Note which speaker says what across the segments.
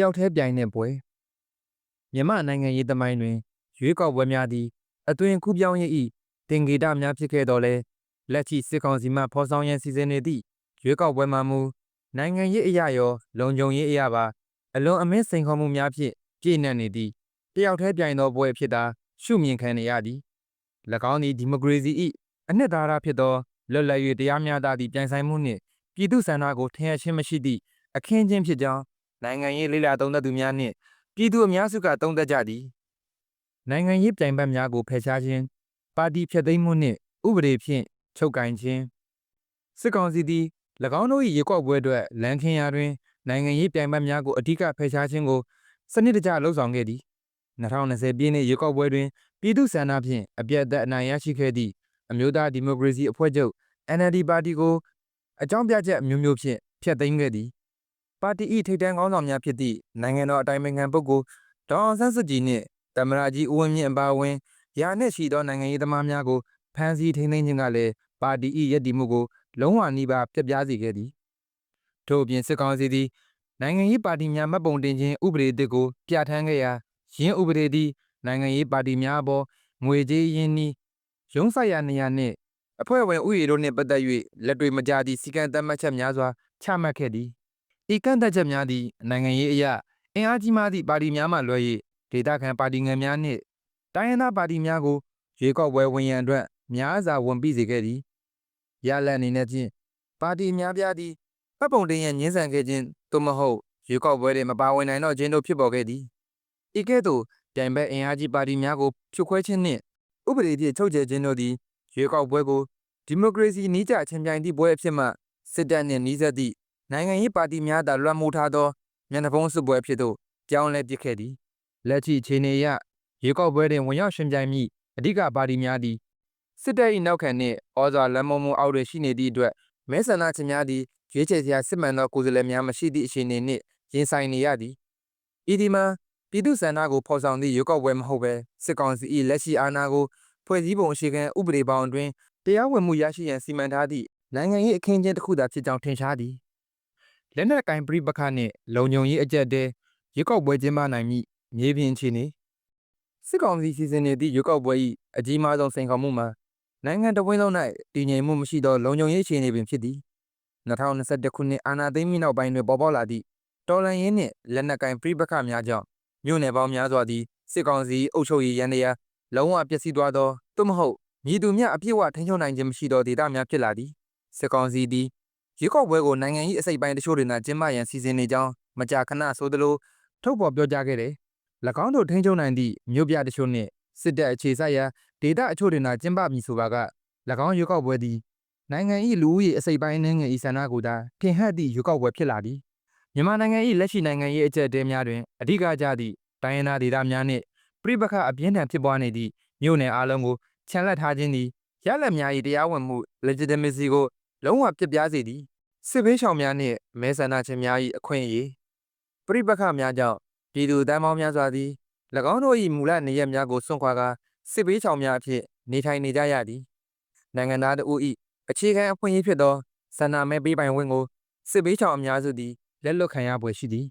Speaker 1: ယောက်တည်းပြိုင်တဲ့ပွဲမြန်မာနိုင်ငံရေးသမိုင်းတွင်ရွေးကောက်ပွဲများသည်အသွင်ကူးပြောင်းရေး၏တင်ဂေတများဖြစ်ခဲ့တော်လဲလက်ရှိစစ်ကောင်စီမှဖော်ဆောင်ရန်စီစဉ်နေသည့်ရွေးကောက်ပွဲမှာမူနိုင်ငံရေးအရာရော လုံခြုံရေးအရာပါအလွန်အမင်းစိန်ခေါ်မှုများဖြင့်ပြည့်နှက်နေသည့်တယောက်တည်းပြိုင်သောပွဲဖြစ်တာရှုမြင်ခံနေရသည်၎င်းသည်ဒီမိုကရေစီ၏အနှစ်သာရဖြစ်သောလွတ်လပ်၍တရားမျှတသည့်ပြိုင်ဆိုင်မှုနှင့်ပြည်သူ့ဆန္ဒကိုထင်ရခြင်းမရှိသည့်အခင်းချင်းဖြစ်ကြောင်း နိုင်ငံရေးလေလာသုံးသပ်သူများနှင့်ပြည်သူအများစုကသုံးသပ်ကြသည်နိုင်ငံရေးပြိုင်ဘက်များကိုဖယ်ရှားခြင်းပါတီဖျက်သိမ်းမှုနှင့်ဥပဒေဖြင့်ချုပ်ကင်ခြင်းစစ်ကောင်စီသည်၎င်းတို့၏ရေကောက်ပွဲအတွက်လမ်းခင်းရာတွင်နိုင်ငံရေးပြိုင်ဘက်များကိုအ धिक ဖယ်ရှားခြင်းကိုစနစ်တကျလှုံ့ဆော်ခဲ့သည်2020ပြည့်နှစ်ရေကောက်ပွဲတွင်ပြည်သူ့ဆန္ဒဖြင့်အပြတ်အသတ်အနိုင်ရရှိခဲ့သည့်အမျိုးသားဒီမိုကရေစီအဖွဲ့ချုပ် NLD ပါတီကိုအကြောင်းပြချက်အမျိုးမျိုးဖြင့်ဖျက်သိမ်းခဲ့သည် ပါတီ၏ထိပ်တန်းခေါင်းဆောင်များဖြစ်သည့်နိုင်ငံတော်အတိုင်ပင်ခံပုဂ္ဂိုလ်ဒေါအောင်ဆန်းစုကြည်နှင့်တမရာကြီးဦးဝင်းမြင့်အပါအဝင်ရာနှင့်ရှိသောနိုင်ငံရေးသမားများကိုဖမ်းဆီးထိန်းသိမ်းခြင်းကလည်းပါတီ၏ရည်တည်မှုကိုလုံးဝနှိပါပြက်ပြားစေခဲ့သည်ထို့အပြင်စစ်ကောင်စီသည်နိုင်ငံရေးပါတီများမှတ်ပုံတင်ခြင်းဥပဒေအသစ်ကိုပြဋ္ဌာန်းခဲ့ရာရင်းဥပဒေသည်နိုင်ငံရေးပါတီများအပေါ်ငွေကြေးရင်းနှီးရုံးဆိုင်ရာနေရာနှင့်အဖွဲ့ဝင်ဥယျာဉ်တို့နှင့်ပတ်သက်၍လက်တွေ့မကျသည့်စီကံသတ်မှတ်ချက်များစွာချမှတ်ခဲ့သည် ဤကန့်သက်ချက်များသည်နိုင်ငံရေးအရာအင်အားကြီးမားသည့်ပါတီများမှလွှဲ၍ဒေသခံပါတီငယ်များနှင့်တိုင်းရင်းသားပါတီများကိုရွေးကောက်ပွဲဝင်ရန်အတွက်များစွာဝန်ပိစေခဲ့သည်ရလဒ်အနေနဲ့ဖြင့်ပါတီအများပြားသည်ပတ်ပုံတင်ရန်ညှင်းဆန်ခဲ့ခြင်းသို့မဟုတ်ရွေးကောက်ပွဲတွင်မပါဝင်နိုင်တော့ခြင်းတို့ဖြစ်ပေါ်ခဲ့သည်ဤကဲ့သို့ပြိုင်ဘက်အင်အားကြီးပါတီများကိုဖြိုခွဲခြင်းနှင့်ဥပဒေဖြင့်ချုပ်ချယ်ခြင်းတို့သည်ရွေးကောက်ပွဲကိုဒီမိုကရေစီနည်းကျချင်းပြိုင်သည့်ပွဲအဖြစ်မှစစ်တပ်နှင့်နှီးစပ်သည့် နိုင်ငံရေးပါတီများသာလွှမ်းမိုးထားသောမျက်နှာဖုံးစစ်ပွဲဖြစ်သို့ပြောင်းလဲပစ်ခဲ့သည်လက်ရှိအခြေအနေအရရွေးကောက်ပွဲတွင်ဝင်ရောက်ရှင်ပြိုင်မည့်အဓိကပါတီများသည်စစ်တပ်၏နောက်ခံနှင့်ဩဇာလမ်းမမှုအောက်တွင်ရှိနေသည့်အတွက်မဲဆန္ဒရှင်များသည်ရွေးချယ်စရာစစ်မှန်သောကိုယ်စားလှယ်များမရှိသည့်အခြေအနေနှင့်ရင်ဆိုင်နေရသည်ဤဒီမှာပြည်သူ့ဆန္ဒကိုဖော်ဆောင်သည့်ရွေးကောက်ပွဲမဟုတ်ဘဲစစ်ကောင်စီ၏လက်ရှိအာဏာကိုဖွဲ့စည်းပုံအခြေခံဥပဒေပေါင်းအတွင်းတရားဝင်မှုရရှိရန်စီမံထားသည့်နိုင်ငံရေးအခင်းကျင်းတစ်ခုသာဖြစ်ကြောင်းထင်ရှားသည် လက်နက်ကင်ပြိပခနဲ့လုံခြုံရေးအကြက်တဲရွေးကောက်ပွဲကျင်းပနိုင်မည့်မြေပြင်အခြေအနေစစ်ကောင်စီစီစဉ်နေသည့်ရွေးကောက်ပွဲ၏အကြီးမားဆုံးစိန်ခေါ်မှုမှာနိုင်ငံတော်ဝန်လုံး၌တည်ငြိမ်မှုမရှိသောလုံခြုံရေးအခြေအနေပင်ဖြစ်သည်2021ခုနှစ်အာဏာသိမ်းပြီးနောက်ပိုင်းတွင်ပေါ်ပေါက်လာသည့်တော်လှန်ရေးနှင့်လက်နက်ကင်ပြိပခများကြောင့်မြို့နယ်ပေါင်းများစွာသည်စစ်ကောင်စီအုပ်ချုပ်ရေးရန်တရားလုံးဝပျက်စီးသွားသောသို့မဟုတ်မြည်သူများအပြည့်အဝထိန်းချုပ်နိုင်ခြင်းမရှိသောဒေသများဖြစ်လာသည်စစ်ကောင်စီသည် ရွေးကောက်ပွဲကိုနိုင်ငံရေးအစိပ်ပိုင်းတချို့တွင်သာကျင်းပရန်စီစဉ်နေကြောင်းမကြာခဏဆိုသလိုထုတ်ဖော်ပြောကြားခဲ့တယ်၎င်းတို့ထိန်းချုပ်နိုင်သည့်မြို့ပြတချို့နှင့်စစ်တပ်အခြေစိုက်ရာဒေသအချို့တွင်သာကျင်းပမည်ဆိုပါက၎င်းရွေးကောက်ပွဲသည်နိုင်ငံ၏လူဦးရေအစိပ်ပိုင်းနှင်းငယ်၏ဆန္ဒကိုသာထင်ဟပ်သည့်ရွေးကောက်ပွဲဖြစ်လာသည်မြန်မာနိုင်ငံ၏လက်ရှိနိုင်ငံရေးအကြက်တဲများတွင်အဓိကကျသည့်တိုင်းရင်းသားဒေသများနှင့်ပြည်ပခအပြင်းထန်ဖြစ်ပွားနေသည့်မြို့နယ်အလုံးကိုခြံလက်ထားခြင်းသည်ရလက်များ၏တရားဝင်မှု legitimacy ကို လုံးဝပြစ်ပြားစေသည်စစ်ဘေးရှောင်များနှင့်မဲဆန္ဒရှင်များ၏အခွင့်အရေးပြည်ပခများကြောင့်ပြည်သူတမ်းပေါင်းများစွာသည်၎င်းတို့၏မူလနေရက်များကိုစွန့်ခွာကာစစ်ဘေးရှောင်များအဖြစ်နေထိုင်နေကြရသည်နိုင်ငံသားတို့၏အခြေခံအခွင့်အရေးဖြစ်သောဆန္ဒမဲပေးပိုင်ခွင့်ကိုစစ်ဘေးရှောင်အများစုသည်လက်လွတ်ခံရပွဲရှိသည်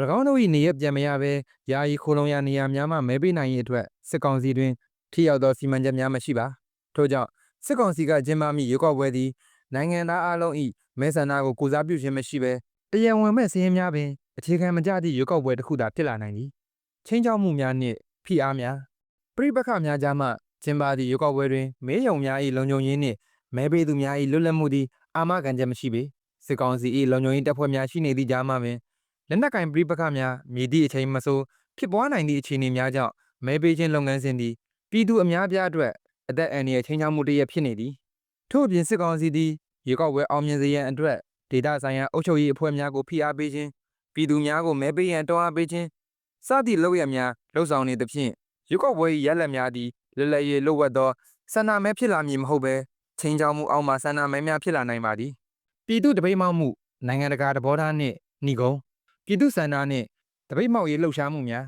Speaker 1: ၎င်းတို့၏နေရပြန်မရဘဲယာယီခိုလုံရနေရာများမှမဲပေးနိုင်ရေးအတွက်စစ်ကောင်စီတွင်ထိရောက်သောစီမံချက်များမရှိပါထို့ကြောင့်စစ်ကောင်စီကကျင်းပမိရွေးကောက်ပွဲသည် နိုင်ငံသားအလုံး၏မဲဆန္ဒကိုကိုစားပြုခြင်းမရှိဘဲတရားဝင်မဲ့စည်းရင်းများပင်အခြေခံမကျသည့်ရွေးကောက်ပွဲတစ်ခုသာဖြစ်လာနိုင်သည်ချင်းချောက်မှုများနှင့်ဖိအားများပြိပခများကြားမှကျင်းပသည့်ရွေးကောက်ပွဲတွင်မဲယုံများ၏လုံခြုံရေးနှင့်မဲပေးသူများ၏လွတ်လပ်မှုသည်အာမခံချက်မရှိပေစစ်ကောင်စီ၏လုံခြုံရေးတပ်ဖွဲ့များရှိနေသည့်ကြားမှပင်လက်နက်ကင်ပြိပခများမြည်သည့်အချိန်မဆိုဖြစ်ပွားနိုင်သည့်အခြေအနေများကြောင့်မဲပေးခြင်းလုပ်ငန်းစဉ်သည်ပြည်သူအများပြားအတွက်အသက်အန္တရာယ်ချင်းချောက်မှုတရဖြစ်နေသည် ထို့အပြင်စစ်ကောင်စီသည်ရေကောက်ဝဲအောင်မြင်စေရန်အတွက်ဒေတာဆိုင်ရာအုပ်ချုပ်ရေးအဖွဲ့များကိုဖိအားပေးခြင်းပြည်သူများကိုမဲပေးရန်တောင်းအားပေးခြင်းစသည့်လုပ်ရများလှုံ့ဆော်နေသဖြင့်ရေကောက်ဝဲရလက်များသည်လလရေလွတ်ဝတ်သောဆန္ဒမဲဖြစ်လာမည်မဟုတ်ဘဲချင်းချောက်မှုအောက်မှဆန္ဒမဲများဖြစ်လာနိုင်ပါသည်ပြည်သူတပိတ်မောက်မှုနိုင်ငံတကာသဘောထားနှင့်ညီကုန်းပြည်သူစန္ဒနှင့်တပိတ်မောက်ရေးလှုပ်ရှားမှုများ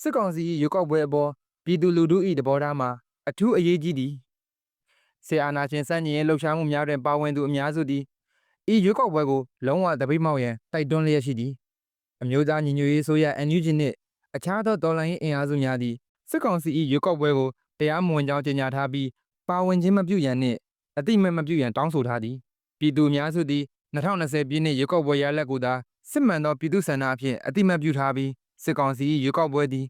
Speaker 1: စစ်ကောင်စီရွေးကောက်ပွဲအပေါ်ပြည်သူလူထု၏သဘောထားမှာအထူးအရေးကြီးသည် ဆေအာနာရှင်စန့်ကျင်ရေးလှုပ်ရှားမှုများတွင်ပါဝင်သူအများစုသည်ဤရွေးကောက်ပွဲကိုလုံးဝတပိတ်မောက်ရန်တိုက်တွန်းလျက်ရှိသည်အမျိုးသားညီညွတ်ရေးဆိုရ NUG နှင့်အခြားသောတော်လှန်ရေးအင်အားစုများသည်စစ်ကောင်စီ၏ရွေးကောက်ပွဲကိုတရားမဝင်ကြောင်းကြေညာထားပြီးပါဝင်ခြင်းမပြုရန်နှင့်အတိအမတ်မပြုရန်တောင်းဆိုထားသည်ပြည်သူအများစုသည်2020ပြည့်နှစ်ရွေးကောက်ပွဲရလဒ်ကိုသာစစ်မှန်သောပြည်သူဆန္ဒအဖြစ်အတိအမတ်ပြုထားပြီးစစ်ကောင်စီ၏ရွေးကောက်ပွဲသည်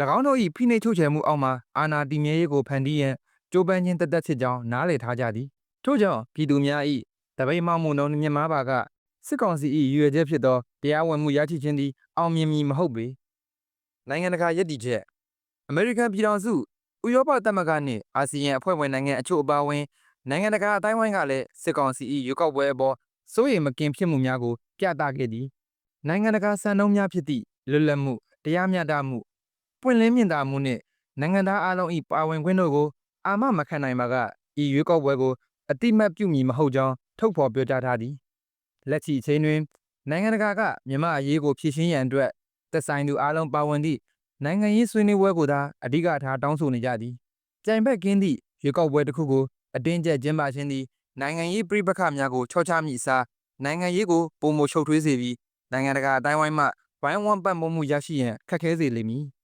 Speaker 1: ၎င်းတို့၏ဖိနှိပ်ချုပ်ချယ်မှုအောက်မှအာဏာတည်မြဲရေးကိုဖန်တီးရန် ကြိုးပမ်းခြင်းတသက်ဖြစ်ကြောင်းနားလည်ထားကြသည်ထို့ကြောင့်ပြည်သူများ၏တပိတ်မောက်မှုနှုန်းမြင့်မားပါကစစ်ကောင်စီ၏ရည်ရွယ်ချက်ဖြစ်သောတရားဝင်မှုရရှိခြင်းသည်အောင်မြင်မည်မဟုတ်ပေနိုင်ငံတကာယက်တီချက်အမေရိကန်ပြည်ထောင်စုဥရောပသမဂ္ဂနှင့်အာဆီယံအဖွဲ့ဝင်နိုင်ငံအချို့အပါအဝင်နိုင်ငံတကာအတိုင်းအဝိုင်းကလည်းစစ်ကောင်စီ၏ရွေးကောက်ပွဲအပေါ်စိုးရိမ်မကင်းဖြစ်မှုများကိုပြသခဲ့သည်နိုင်ငံတကာစံနှုန်းများဖြစ်သည့်လွတ်လပ်မှုတရားမျှတမှုပွင့်လင်းမြင်သာမှုနှင့်နိုင်ငံသားအလုံး၏ပါဝင်ခွင့်တို့ကို အာမမခံနိုင်ပါကဤရွေးကောက်ပွဲကိုအတိမတ်ပြုမည်မဟုတ်ကြောင်းထုတ်ဖော်ပြောကြားထားသည်လက်ရှိအချိန်တွင် နိုင်ငံတကာကမြန်မာအရေးကိုဖြေရှင်းရန်အတွက်သက်ဆိုင်သူအလုံးပါဝင်သည့်နိုင်ငံရေးဆွေးနွေးပွဲကိုသာအဓိကထားတောင်းဆိုနေကြသည်ကြိုင်ဘက်ကင်းသည့်ရွေးကောက်ပွဲတစ်ခုကိုအတင်းကျပ်ကျင်းပခြင်းသည်နိုင်ငံရေးပြိပခများကိုချော့ချမိအစားနိုင်ငံရေးကိုပုံမချုပ်ထွေးစေပြီးနိုင်ငံတကာအတိုင်းဝိုင်းမှဝိုင်းဝန်းပတ်မိုးမှုရရှိရန်ခက်ခဲစေလိမ့်မည်။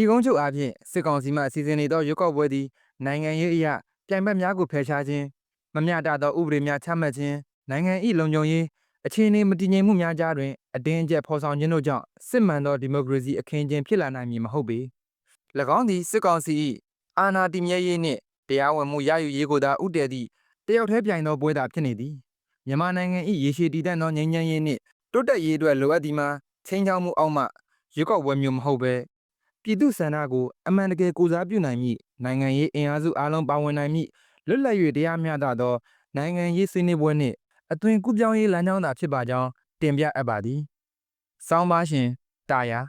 Speaker 1: ဤကုန်းချုပ်အားဖြင့်စစ်ကောင်စီမှစီစဉ်နေသောရွေးကောက်ပွဲသည် နိုင်ငံရေးအရာပြိုင်ဘက်များကိုဖယ်ရှားခြင်းမမျှတသောဥပဒေများချမှတ်ခြင်းနိုင်ငံ၏လုံခြုံရေးအခြေအနေမတည်ငြိမ်မှုများကြားတွင်အတင်းအကျပ်ဖော်ဆောင်ခြင်းတို့ကြောင့်စစ်မှန်သောဒီမိုကရေစီအခင်းကျင်းဖြစ်လာနိုင်မည်မဟုတ်ပေ။၎င်းသည်စစ်ကောင်စီ၏အာဏာတည်မြဲရေးနှင့်တရားဝင်မှုရယူရေးကိုသာဥတည်သည့်တယောက်တည်းပြိုင်သောပွဲသာဖြစ်နေသည်။မြန်မာနိုင်ငံ၏ရေရှည်တည်တံ့သောငြိမ်းချမ်းရေးနှင့်တိုးတက်ရေးအတွက်လိုအပ်သည်မှာချင်းချောင်းမှုအောက်မှရွေးကောက်ပွဲမျိုးမဟုတ်ပဲ ပြည်သူဆန္ဒကိုအမှန်တကယ်ကိုစားပြုနိုင်မည့်နိုင်ငံရေးအင်အားစုအလုံးပါဝင်နိုင်မည့်လွတ်လပ်၍တရားမျှတသော နိုင်ငံရေးဆွေးနွေးပွဲနှင့်အသွင်ကူးပြောင်းရေးလမ်းကြောင်းသာဖြစ်ပါကြောင်းတင်ပြအပ်ပါသည်။စောင်းပါရှင်တာယာ